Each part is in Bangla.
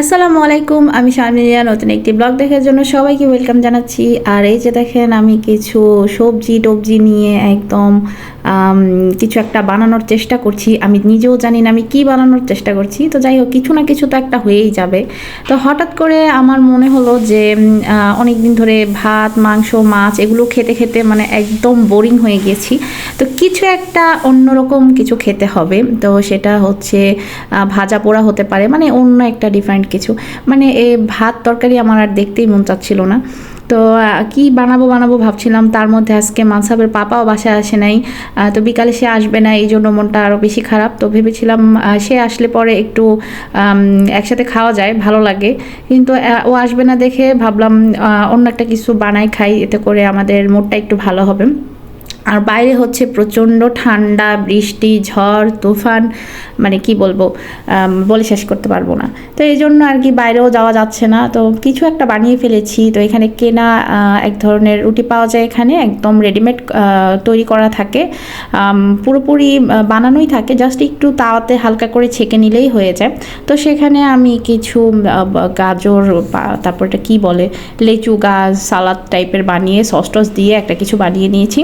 আসসালামু আলাইকুম, আমি শারমিলিয়া নতুন একটি ব্লগ দেখার জন্য সবাইকে ওয়েলকাম জানাচ্ছি। আর এই যে দেখেন, আমি কিছু সবজি টবজি নিয়ে একদম কিছু একটা বানানোর চেষ্টা করছি। আমি নিজেও জানি না আমি কি বানানোর চেষ্টা করছি। তো যাই হোক, কিছু না কিছু তো একটা হয়েই যাবে। তো হঠাৎ করে আমার মনে হলো যে অনেক দিন ধরে ভাত, মাংস, মাছ এগুলো খেতে খেতে মানে একদম বোরিং হয়ে গেছি। তো কিছু একটা অন্যরকম কিছু খেতে হবে। তো সেটা হচ্ছে ভাজা পোড়া হতে পারে মানে অন্য একটা ডিফারেন্ট কিছু। মানে এ ভাত তরকারি আমার আর দেখতেই মন চাচ্ছিল না। তো কি বানাবো বানাবো ভাবছিলাম। তার মধ্যে আজকে মানসাবের পাপাও বাসায় আসে নাই। তো বিকালে সে আসবে না, এই জন্য মনটা আরও বেশি খারাপ। তো ভেবেছিলাম সে আসলে পরে একটু একসাথে খাওয়া যায়, ভালো লাগে। কিন্তু ও আসবে না দেখে ভাবলাম অন্য একটা কিছু বানাই খাই, এতে করে আমাদের মুডটা একটু ভালো হবে। আর বাইরে হচ্ছে প্রচণ্ড ঠান্ডা, বৃষ্টি, ঝড়, তুফান মানে কি বলব বলে শেষ করতে পারব না। তো এই জন্য আর কি বাইরেও যাওয়া যাচ্ছে না। তো কিছু একটা বানিয়ে ফেলেছি। তো এখানে কেনা এক ধরনের রুটি পাওয়া যায় এখানে, একদম রেডিমেড তৈরি করা থাকে। পুরোপুরি বানানোই থাকে, জাস্ট একটু তাওয়াতে হালকা করে ছেঁকে নিলেই হয়ে যায়। তো সেখানে আমি কিছু গাজর তারপর এটা কী বলে, লেচু গাছ, সালাদ টাইপের বানিয়ে সস টস দিয়ে একটা কিছু বানিয়ে নিয়েছি।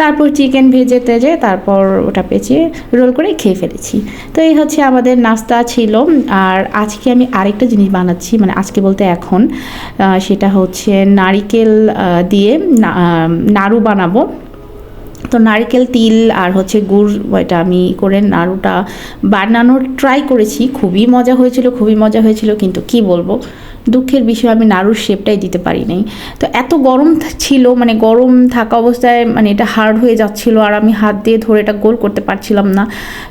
তারপর চিকেন ভেজে তেজে তারপর ওটা পেঁচিয়ে রোল করে খেয়ে ফেলেছি। তো এই হচ্ছে আমাদের নাস্তা ছিল। আর আজকে আমি আরেকটা জিনিস বানাচ্ছি মানে আজকে বলতে এখন সেটা হচ্ছে নারিকেল দিয়ে নাড়ু বানাবো। তো নারকেল, তিল আর হচ্ছে গুড় এটা আমি করে নাড়ুটা বানানোর ট্রাই করেছি। খুবই মজা হয়েছিল, খুবই মজা হয়েছিল, কিন্তু কি বলব? দুঃখের বিষয়, আমি নাড়ুর শেপটাই দিতে পারি নাই। তো এত গরম ছিল মানে গরম থাকা অবস্থায় মানে এটা হার্ড হয়ে যাচ্ছিল, আর আমি হাত দিয়ে ধরে এটা গোল করতে পারছিলাম না।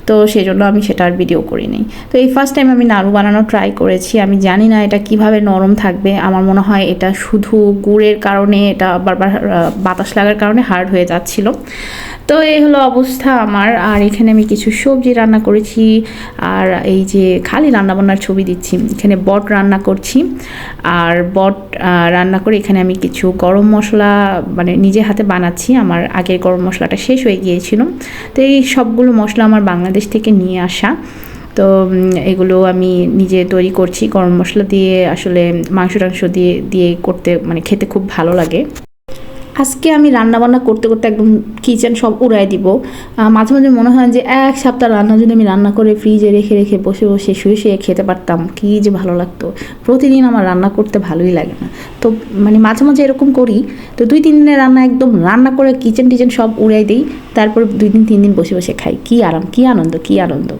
তো সেজন্য আমি সেটা আর ভিডিও করি নাই। তো এই ফার্স্ট টাইম আমি নাড়ু বানানো ট্রাই করেছি। আমি জানি না এটা কীভাবে নরম থাকবে। আমার মনে হয় এটা শুধু গুড়ের কারণে, এটা বারবার বাতাস লাগার কারণে হার্ড হয়ে যাচ্ছিল। তো এই হলো অবস্থা আমার। আর এখানে আমি কিছু সবজি রান্না করেছি। আর এই যে খালি রান্নাবান্নার ছবি দিচ্ছি, এখানে বট রান্না করছি। আর বট রান্না করে এখানে আমি কিছু গরম মশলা মানে নিজে হাতে বানাচ্ছি। আমার আগের গরম মশলাটা শেষ হয়ে গিয়েছিল। তো এই সবগুলো মশলা আমার বাংলাদেশ থেকে নিয়ে আসা। তো এগুলো আমি নিজে তৈরি করছি। গরম মশলা দিয়ে আসলে মাংস টাংস দিয়ে দিয়ে করতে মানে খেতে খুব ভালো লাগে। আজকে আমি রান্না বান্না করতে করতে একদম কিচেন সব উড়াই দিব। মাঝে মাঝে মনে হয় যে এক সপ্তাহ রান্না যদি আমি রান্না করে ফ্রিজে রেখে রেখে বসে বসে শুয়ে শুয়ে খেতে পারতাম, কী যে ভালো লাগতো। প্রতিদিন আমার রান্না করতে ভালোই লাগে না। তো মানে মাঝে মাঝে এরকম করি, তো দুই তিন দিনের রান্না একদম রান্না করে কিচেন টিচেন সব উড়াই দিই, তারপর দুই দিন তিন দিন বসে বসে খাই। কী আরাম, কী আনন্দ কী আনন্দ।